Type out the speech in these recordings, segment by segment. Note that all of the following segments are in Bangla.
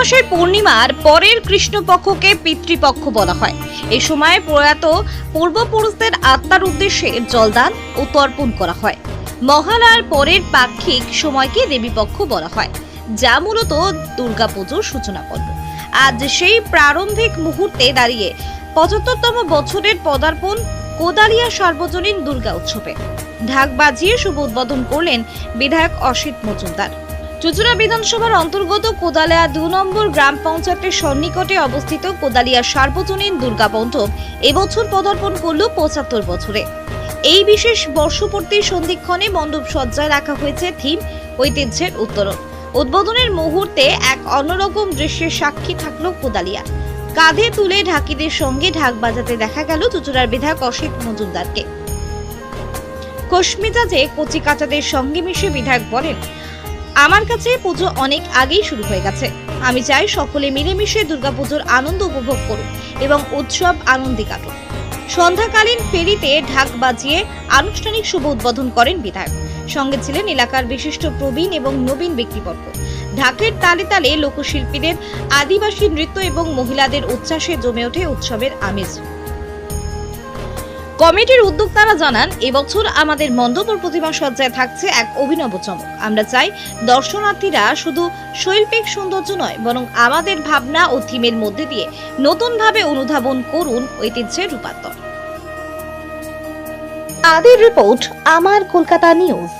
মাসের পূর্ণিমার পরের কৃষ্ণপক্ষকে পিতৃপক্ষ বলা হয়। এই সময় প্রয়াত পূর্বপুরুষদের আত্মার উদ্দেশ্যে জলদান ও তর্পণ করা হয়। মহালয়ার পরের পাক্ষিক সময়কে দেবীপক্ষ বলা হয়, যা মূলত দুর্গাপুজোর সূচনা পর্ব। আজ সেই প্রারম্ভিক মুহূর্তে দাঁড়িয়ে পঁচাত্তরতম বছরের পদার্পণ কোদালিয়া সর্বজনীন দুর্গা উৎসবে। ঢাক বাজিয়ে শুভ উদ্বোধন করলেন বিধায়ক অসিত মজুমদার। চুচুড়া বিধানসভার অন্তর্গত কোদালিয়া দু নম্বর গ্রাম পঞ্চায়েতের সন্নিকটে অবস্থিত কোদালিয়া সার্বজনীন দুর্গা মণ্ডপ এবছর পদার্পণ করল পঁচাত্তর বছরে। এই বিশেষ বর্ষপূর্তি সন্ধিক্ষণে মণ্ডপ সজ্জায় রাখা হয়েছে থিম ঐতিহ্যের উত্তরণ উদ্বোধনের মুহূর্তে এক অন্যরকম দৃশ্যের সাক্ষী থাকল কোদালিয়া। কাঁধে তুলে ঢাকিদের সঙ্গে ঢাক বাজাতে দেখা গেল চুচুড়ার বিধায়ক অসিত মজুমদারকে। কোশমিজাজে কচি কাচাদের সঙ্গে মিশে বিধায়ক বলেন আমার কাছে পুজো অনেক আগেই শুরু হয়ে গেছে। আমি চাই সকলে মিলেমিশে দুর্গাপুজোর আনন্দ উপভোগ করুন এবং উৎসব আনন্দে কাটুন সন্ধ্যাকালীন ফেরিতে ঢাক বাজিয়ে আনুষ্ঠানিক শুভ উদ্বোধন করেন বিধায়ক। সঙ্গে ছিলেন এলাকার বিশিষ্ট প্রবীণ এবং নবীন ব্যক্তিবর্গ। ঢাকের তালে তালে লোকশিল্পীদের, আদিবাসী নৃত্য এবং মহিলাদের উচ্ছ্বাসে জমে ওঠে উৎসবের আমেজ। কমিটির উদ্যোক্তারা জানান, এবছর আমাদের মন্ডপর প্রতিমা সজ্জায় থাকছে এক অভিনব চমক। আমরা চাই দর্শনার্থীরা শুধু শৈল্পিক সৌন্দর্য নয়, বরং আমাদের ভাবনা ও থিমের মধ্যে দিয়ে নতুনভাবে অনুধাবন করুন ঐতিহ্যের রূপান্তর। আদির রিপোর্ট, আমার কলকাতা নিউজ।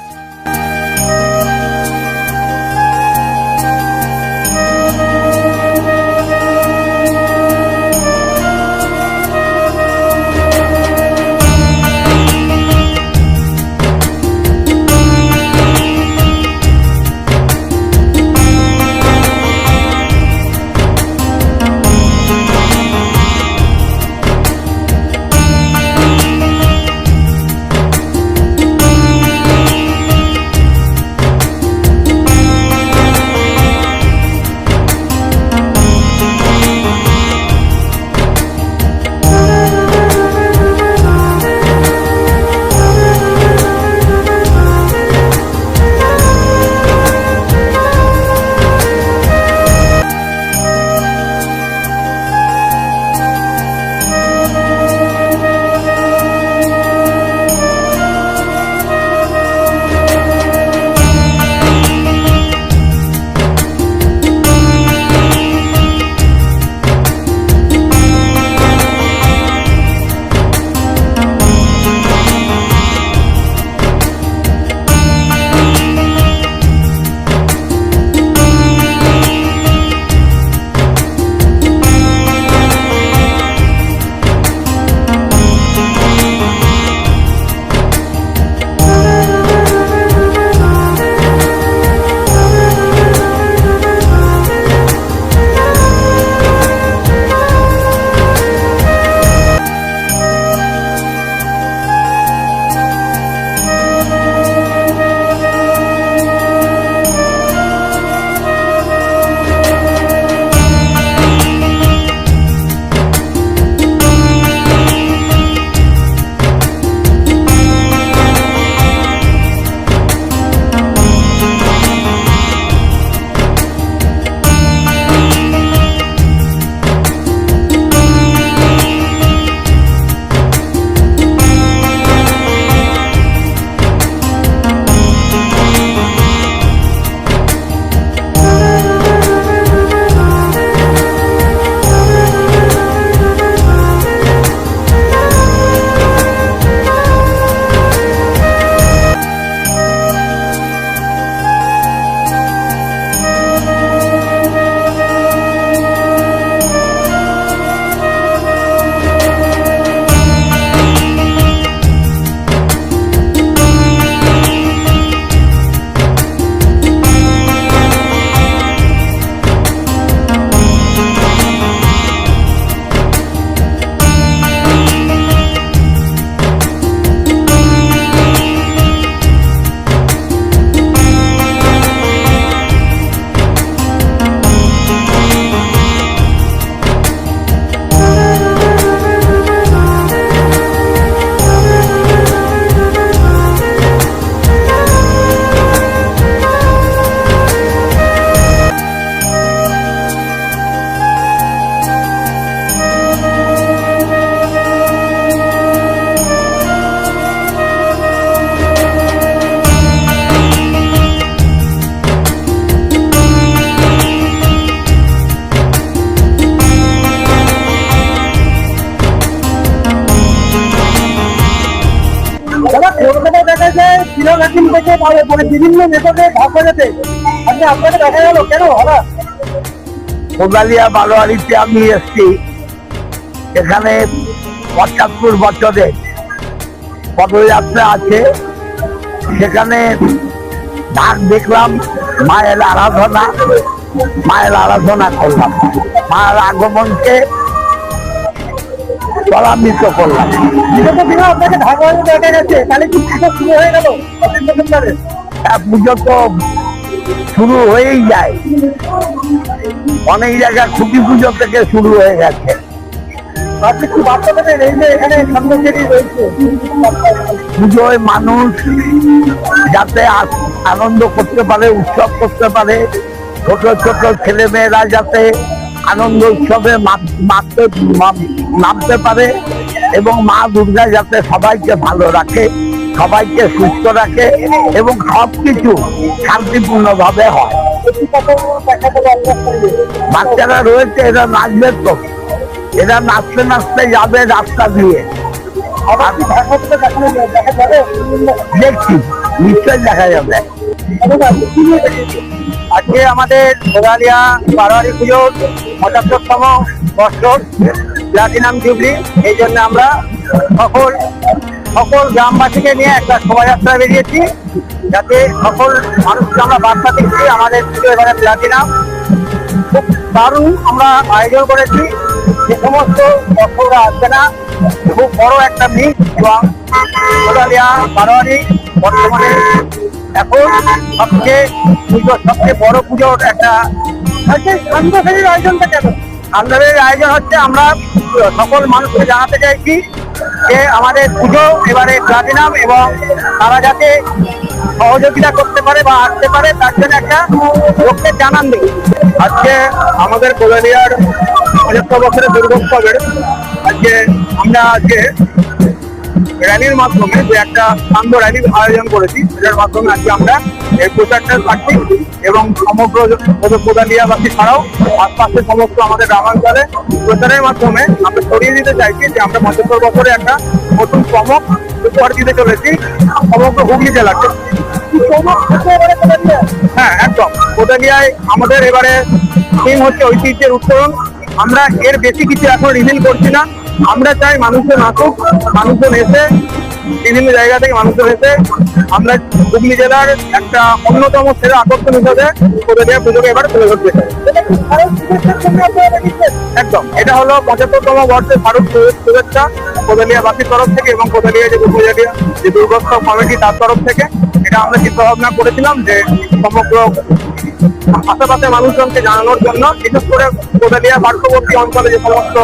বিভিন্ন নেতাদের ধাক্কা যেতে। আপনি আপনাকে দেখা গেল কেন? কোদালিয়া আমি এসছি। এখানে পঁচাত্তর বছরে পদযাত্রা আছে। সেখানে ডাক দেখলাম, মায়ের আরাধনা। মায়ের আরাধনা করলাম। মায়ের আগমনকে ত্বরান্বিত করলাম। বিগত দিনে আপনাকে ঢাকা দেখা গেছে তাহলে কি পুজো শুরু হয়ে গেল? পুজো তো শুরু হয়েই যায়। অনেক জায়গায় খুঁটি পুজো থেকে শুরু হয়ে গেছে। পুজোয় মানুষ যাতে আনন্দ করতে পারে উৎসব করতে পারে ছোট ছোট ছেলে মেয়েরা যাতে আনন্দ উৎসবে মাততে নামতে পারে এবং মা দুর্গা যাতে সবাইকে ভালো রাখে সবাইকে সুস্থ রাখে এবং সবকিছু শান্তিপূর্ণ ভাবে হয়। বাচ্চারা রয়েছে এরা নাচবে তো। এরা নাচতে নাচতে যাবে রাস্তা দিয়ে। দেখছি নিশ্চয়ই দেখা যাবে। আজকে আমাদের সোনালিয়া বারোয়ারি পুজোর পঁচাত্তরতম বছর প্লাটিনাম জুবলি। এই জন্য আমরা সকল সকল গ্রামবাসীকে নিয়ে একটা শোভাযাত্রা বেরিয়েছি, যাতে সকল মানুষকে আমরা বার্তা দিচ্ছি আমাদের পুজো এবারে প্লাটিনাম। খুব দারুণ আমরা আয়োজন করেছি। যে সমস্ত দর্শকরা আসবে না, খুব বড় একটা মিট এবং সোনালিয়া বারোয়ারি বর্তমানে এখন সবচেয়ে পুজো সবচেয়ে বড় পুজোর একটা সামনাসামনির আয়োজনটা কেন? আন্দোলনের আয়োজন হচ্ছে আমরা সকল মানুষকে জানাতে চাইছি যে আমাদের পুজো এবারে প্লাটিনাম এবং তারা যাতে সহযোগিতা করতে পারে বা আসতে পারে, তার জন্য একটা লোককে জানান দিই আজকে আমাদের কোলালিয়ার পঁচাত্তর বছরের দুর্গোৎসবের আজকে আমরা আজকে র্যালির মাধ্যমে যে একটা শান্ত র্যালির আয়োজন করেছি, সেটার মাধ্যমে আজকে আমরা এই প্রচারটা পাচ্ছি এবং সমগ্র কোদালিয়াবাসী ছাড়াও আশপাশের সমস্ত আমাদের গ্রামাঞ্চলে প্রচারের মাধ্যমে আমরা ছড়িয়ে দিতে চাইছি যে আমরা পঁচাত্তর বছরে একটা নতুন চমক উপহার দিতে চলেছি সমগ্র হুগলি জেলাকে। হ্যাঁ একদম। কোদালিয়ায় আমাদের এবারে থিম হচ্ছে ঐতিহ্যের উত্তরণ আমরা এর বেশি কিছু এখন রিভিল করছি না। আমরা চাই মানুষজন আসুক, মানুষজন এসে, বিভিন্ন জায়গা থেকে মানুষজন এসে আমরা হুগলি জেলার একটা অন্যতম সেরা আকর্ষণ হিসেবে কোদালিয়া পুজোকে এবার তুলে ধরতে একদম, এটা হলো পঁচাত্তরতম বর্ষের ভারত শুভেচ্ছা কোদালিয়া বাসীর তরফ থেকে এবং কোদালিয়া যে উপজেলিয়া যে দুর্গোৎসব কমিটি তার তরফ থেকে। এটা আমরা চিন্তা ভাবনা করেছিলাম যে সমগ্র আশেপাশে মানুষজনকে জানানোর জন্য বিশেষ করে কোদালিয়া পার্শ্ববর্তী অঞ্চলে যে সমস্ত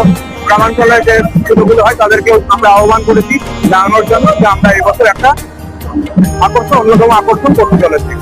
গ্রামাঞ্চলে যে ছোটগুলো হয় তাদেরকেও আমরা আহ্বান করেছি জানানোর জন্য যে আমরা এবছর একটা আকর্ষণ, অন্যতম আকর্ষণ করতে চলেছি।